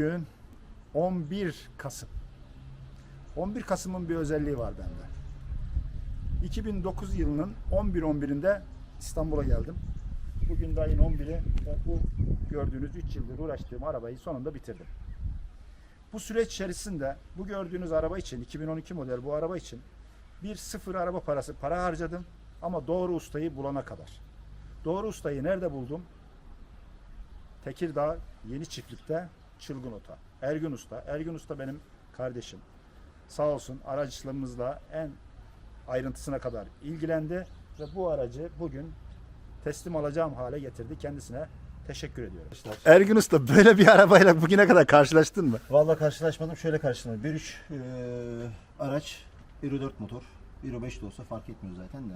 Bugün 11 Kasım. 11 Kasım'ın bir özelliği var bende. 2009 yılının 11-11'inde İstanbul'a geldim. Bugün de ayın 11'i ve bu gördüğünüz 3 yıldır uğraştığım arabayı sonunda bitirdim. Bu süreç içerisinde bu gördüğünüz araba için 2012 model bu araba için bir sıfır araba parası para harcadım ama doğru ustayı bulana kadar. Doğru ustayı nerede buldum? Tekirdağ Yeni Çiftlik'te Çılgın Ota. Ergün Usta. Ergün Usta benim kardeşim. Sağ olsun araçlarımızla en ayrıntısına kadar ilgilendi ve bu aracı bugün teslim alacağım hale getirdi. Kendisine teşekkür ediyorum. Ergün Usta böyle bir arabayla bugüne kadar karşılaştın mı? Vallahi karşılaşmadım. Şöyle karşılaşmadım. 1.3 eee, araç, Euro 4 motor. Euro 5 de olsa fark etmiyor zaten de.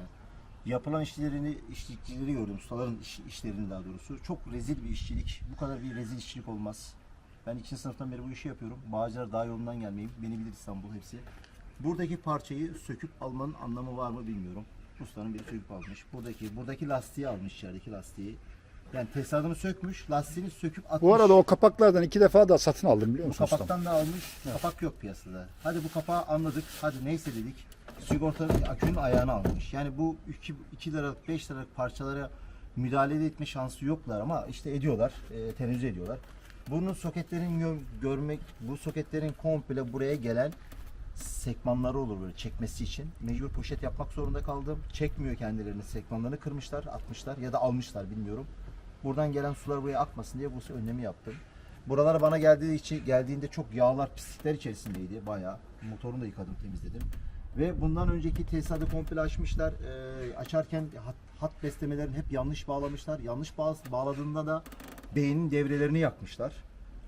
Yapılan işlerini, işçilikleri gördüm. Ustaların iş, işlerini daha doğrusu. Çok rezil bir işçilik. Bu kadar bir rezil işçilik olmaz. Ben ikinci sınıftan beri bu işi yapıyorum. Bağcılar daha yolundan gelmeyeyim. Beni bilir İstanbul hepsi. Buradaki parçayı söküp almanın anlamı var mı bilmiyorum. Ustanın biri söküp almış. Buradaki buradaki lastiği almış içerideki lastiği. Yani tesisatını sökmüş, lastiğini söküp atmış. Bu arada o kapaklardan iki defa da satın aldım biliyor Bu musun ustam? kapaktan da almış. Kapak yok piyasada. Hadi bu kapağı anladık. Hadi neyse dedik. Sigorta akünün ayağını almış. Yani bu 2, 2 liralık 5 liralık parçalara müdahale etme şansı yoklar ama işte ediyorlar. E, tenezzül ediyorlar. Bunun soketlerin gö- görmek, bu soketlerin komple buraya gelen sekmanları olur böyle çekmesi için. Mecbur poşet yapmak zorunda kaldım. Çekmiyor kendilerini. Sekmanlarını kırmışlar, atmışlar ya da almışlar bilmiyorum. Buradan gelen sular buraya akmasın diye bu önlemi yaptım. Buralar bana geldiği için geldiğinde çok yağlar, pislikler içerisindeydi bayağı. Motorunu da yıkadım, temizledim. Ve bundan önceki tesisatı komple açmışlar. Ee, açarken hat, hat beslemelerini hep yanlış bağlamışlar. Yanlış bağ, bağladığında da beynin devrelerini yakmışlar.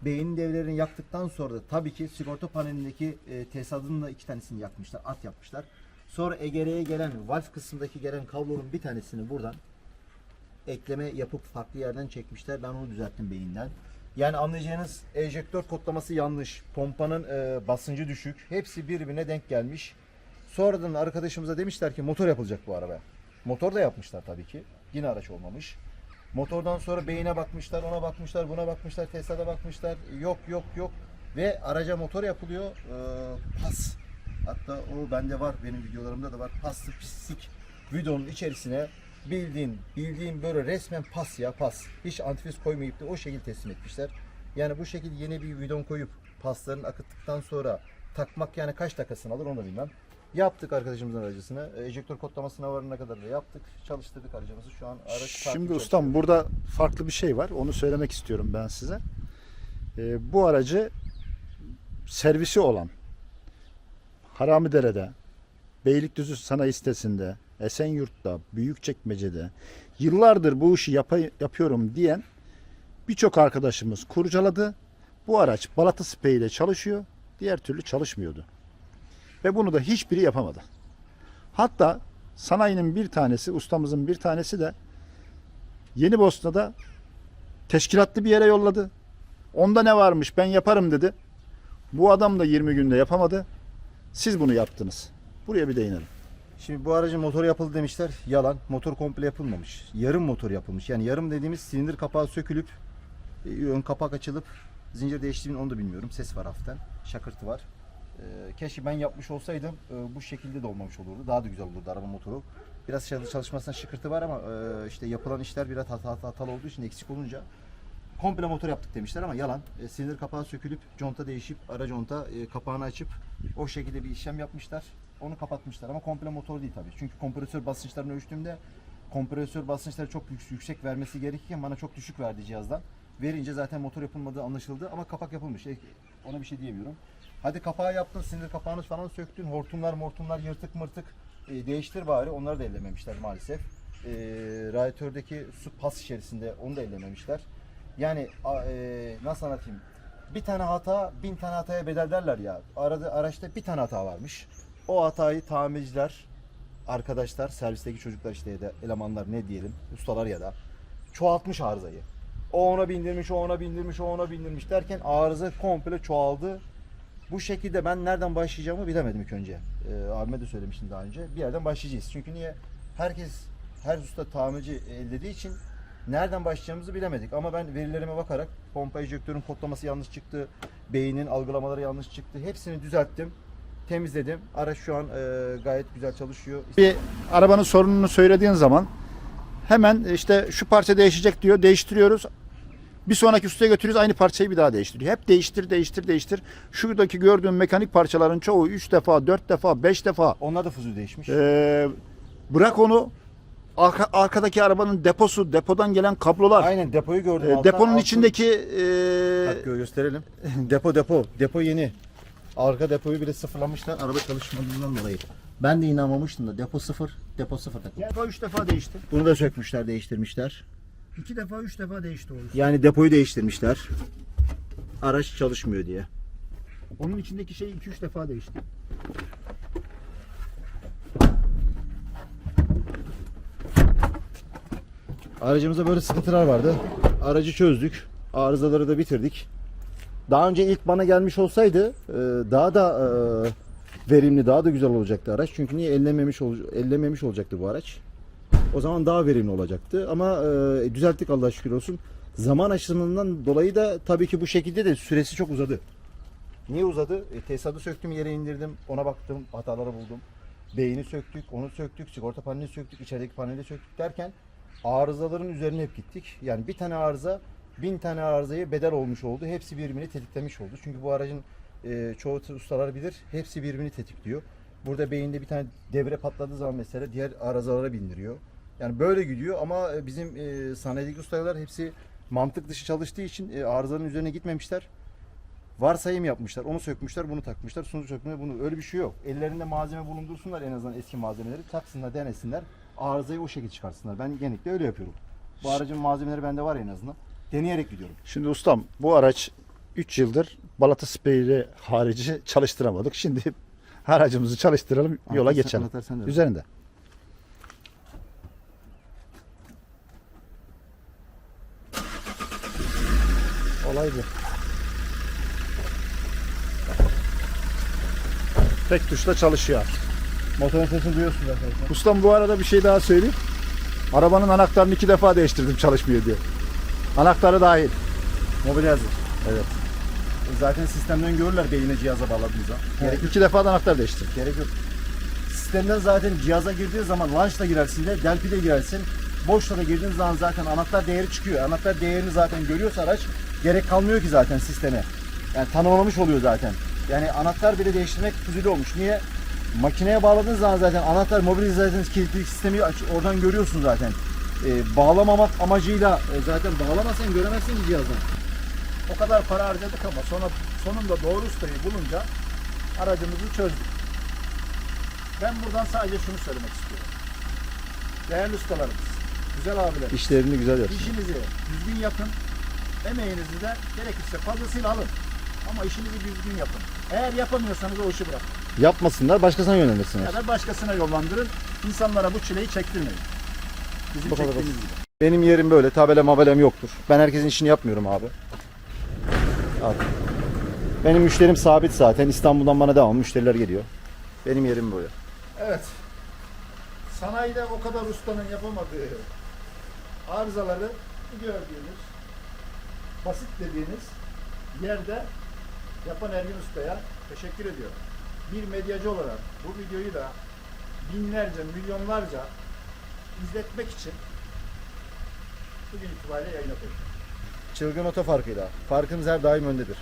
Beynin devrelerini yaktıktan sonra da tabii ki sigorta panelindeki e, tesisatın da iki tanesini yakmışlar, at yapmışlar. Sonra EGR'ye gelen, valve kısmındaki gelen kablonun bir tanesini buradan ekleme yapıp farklı yerden çekmişler. Ben onu düzelttim beyinden. Yani anlayacağınız enjektör kodlaması yanlış. Pompanın e, basıncı düşük. Hepsi birbirine denk gelmiş. Sonradan arkadaşımıza demişler ki motor yapılacak bu arabaya. Motor da yapmışlar tabii ki. Yine araç olmamış. Motordan sonra beyine bakmışlar, ona bakmışlar, buna bakmışlar, Tesla'da bakmışlar. Yok yok yok. Ve araca motor yapılıyor. Ee, pas. Hatta o bende var, benim videolarımda da var. Paslı pislik videonun içerisine bildiğin, bildiğin böyle resmen pas ya pas. Hiç antifriz koymayıp da o şekilde teslim etmişler. Yani bu şekilde yeni bir vidon koyup pasların akıttıktan sonra takmak yani kaç dakikasını alır onu bilmem. Yaptık arkadaşımızın aracısını. Ejektör kodlamasına varana kadar da yaptık. Çalıştırdık aracımızı. Şu an araç Şimdi ustam çalışıyor. burada farklı bir şey var. Onu söylemek istiyorum ben size. Ee, bu aracı servisi olan Haramidere'de, Beylikdüzü Sanayi Sitesi'nde, Esenyurt'ta, Büyükçekmece'de yıllardır bu işi yapa- yapıyorum diyen birçok arkadaşımız kurcaladı. Bu araç balata Spey ile çalışıyor. Diğer türlü çalışmıyordu. Ve bunu da hiçbiri yapamadı. Hatta sanayinin bir tanesi, ustamızın bir tanesi de Yeni Bosna'da teşkilatlı bir yere yolladı. Onda ne varmış ben yaparım dedi. Bu adam da 20 günde yapamadı. Siz bunu yaptınız. Buraya bir değinelim. Şimdi bu aracın motoru yapıldı demişler. Yalan. Motor komple yapılmamış. Yarım motor yapılmış. Yani yarım dediğimiz silindir kapağı sökülüp e, ön kapak açılıp zincir değiştiğini onu da bilmiyorum. Ses var hafiften. Şakırtı var. Ee, keşke ben yapmış olsaydım e, bu şekilde de olmamış olurdu. Daha da güzel olurdu araba motoru. Biraz çalış- çalışmasında şıkırtı var ama e, işte yapılan işler biraz hata, hata- hatalı olduğu için eksik olunca komple motor yaptık demişler ama yalan. E, silindir kapağı sökülüp conta değişip ara conta e, kapağını açıp o şekilde bir işlem yapmışlar. Onu kapatmışlar ama komple motor değil tabii. Çünkü kompresör basınçlarını ölçtüğümde kompresör basınçları çok yük- yüksek vermesi gerekirken bana çok düşük verdi cihazdan. Verince zaten motor yapılmadığı anlaşıldı ama kapak yapılmış. E, ona bir şey diyemiyorum. Hadi kapağı yaptın, sinir kapağını falan söktün. Hortumlar mortumlar yırtık mırtık e, değiştir bari. Onları da ellememişler maalesef. E, radyatördeki su pas içerisinde onu da ellememişler. Yani a- e, nasıl anlatayım? Bir tane hata bin tane hataya bedel derler ya. Arada araçta bir tane hata varmış. O hatayı tamirciler, arkadaşlar, servisteki çocuklar işte ya da elemanlar ne diyelim, ustalar ya da çoğaltmış arızayı. O ona bindirmiş, o ona bindirmiş, o ona bindirmiş derken arıza komple çoğaldı. Bu şekilde ben nereden başlayacağımı bilemedim ilk önce. Ee, abime de söylemiştim daha önce. Bir yerden başlayacağız. Çünkü niye? Herkes, her usta tamirci ellediği için Nereden başlayacağımızı bilemedik ama ben verilerime bakarak pompa enjektörün kodlaması yanlış çıktı. Beynin algılamaları yanlış çıktı. Hepsini düzelttim. Temizledim. Araç şu an e, gayet güzel çalışıyor. Bir arabanın sorununu söylediğin zaman hemen işte şu parça değişecek diyor. Değiştiriyoruz. Bir sonraki ustaya götürüyoruz aynı parçayı bir daha değiştiriyor. Hep değiştir, değiştir, değiştir. Şuradaki gördüğün mekanik parçaların çoğu 3 defa, 4 defa, 5 defa. Onlar da fuzul değişmiş. Ee, bırak onu arka, arkadaki arabanın deposu, depodan gelen kablolar, Aynen depoyu gördüm. e, alttan. deponun Altın- içindeki e, Bak gö- gösterelim. depo depo. Depo yeni. Arka depoyu bile sıfırlamışlar araba çalışmadığından dolayı. Ben de inanmamıştım da depo sıfır. Depo sıfır takım. depo 3 defa değişti. Bunu da sökmüşler, değiştirmişler. 2 defa, 3 defa değişti o. Yani depoyu değiştirmişler. Araç çalışmıyor diye. Onun içindeki şey 2-3 defa değişti. Aracımızda böyle sıkıntılar vardı. Aracı çözdük. Arızaları da bitirdik. Daha önce ilk bana gelmiş olsaydı e, daha da e, verimli, daha da güzel olacaktı araç. Çünkü niye ellememiş ellememiş olacaktı bu araç. O zaman daha verimli olacaktı. Ama e, düzelttik Allah'a şükür olsun. Zaman açısından dolayı da tabii ki bu şekilde de süresi çok uzadı. Niye uzadı? E, tesisatı söktüm, yere indirdim. Ona baktım, hataları buldum. Beyni söktük, onu söktük, sigorta paneli söktük, içerideki paneli söktük derken arızaların üzerine hep gittik. Yani bir tane arıza bin tane arızaya bedel olmuş oldu. Hepsi birbirini tetiklemiş oldu. Çünkü bu aracın e, çoğu ustalar bilir. Hepsi birbirini tetikliyor. Burada beyinde bir tane devre patladığı zaman mesela diğer arızalara bindiriyor. Yani böyle gidiyor ama e, bizim e, sanayideki ustalar hepsi mantık dışı çalıştığı için e, arızanın üzerine gitmemişler. Varsayım yapmışlar. Onu sökmüşler, bunu takmışlar. Sonuç sökmüyor bunu. Öyle bir şey yok. Ellerinde malzeme bulundursunlar en azından eski malzemeleri. Taksınlar, denesinler. Arızayı o şekilde çıkarsınlar. Ben genellikle öyle yapıyorum. Bu aracın malzemeleri bende var en azından. Deneyerek gidiyorum. Şimdi ustam bu araç 3 yıldır balata spreyli harici çalıştıramadık. Şimdi aracımızı çalıştıralım yola Anahtar- geçelim. anahtar sende mi? Üzerinde. Bu. Tek tuşla çalışıyor. Motorun sesini duyuyorsunuz arkadaşlar. Ustam bu arada bir şey daha söyleyeyim. Arabanın anahtarını iki defa değiştirdim çalışmıyor diye. Anahtarı dahil. Mobil hazır. Evet. Zaten sistemden görürler beyine cihaza bağladığınızda. Gerek yok. İki defa da anahtar değiştirdim. Gerek yok. Sistemden zaten cihaza girdiği zaman launch'la girersin de, delpide girersin. Boşla da girdiğin zaman zaten anahtar değeri çıkıyor. Anahtar değerini zaten görüyorsa araç gerek kalmıyor ki zaten sisteme. Yani tanımlamış oluyor zaten. Yani anahtar bile değiştirmek füzülü olmuş. Niye? Makineye bağladığın zaman zaten anahtar mobil zaten kilitli sistemi oradan görüyorsun zaten. Ee, bağlamamak amacıyla e, zaten bağlamasan göremezsin cihazdan. O kadar para harcadık ama sonra sonunda doğru ustayı bulunca aracımızı çözdük. Ben buradan sadece şunu söylemek istiyorum. Değerli ustalarımız, güzel abiler, İşlerini güzel yapsın. işinizi düzgün yapın. Emeğinizi de gerekirse fazlasıyla alın. Ama işinizi düzgün yapın. Eğer yapamıyorsanız o işi bırakın. Yapmasınlar, başkasına yönelirsinler. Ya da başkasına yollandırın. İnsanlara bu çileyi çektirmeyin. Bizim Bu kadar çektiğimiz gibi. Benim yerim böyle. Tabela mabelem yoktur. Ben herkesin işini yapmıyorum abi. Abi. Benim müşterim sabit zaten. İstanbul'dan bana devam müşteriler geliyor. Benim yerim böyle. Evet. Sanayide o kadar ustanın yapamadığı arızaları gördüğünüz basit dediğiniz yerde yapan Ergin Usta'ya teşekkür ediyorum. Bir medyacı olarak bu videoyu da binlerce, milyonlarca izletmek için bugün itibariyle yayına koydum. Çılgın oto farkıyla. Farkımız her daim öndedir.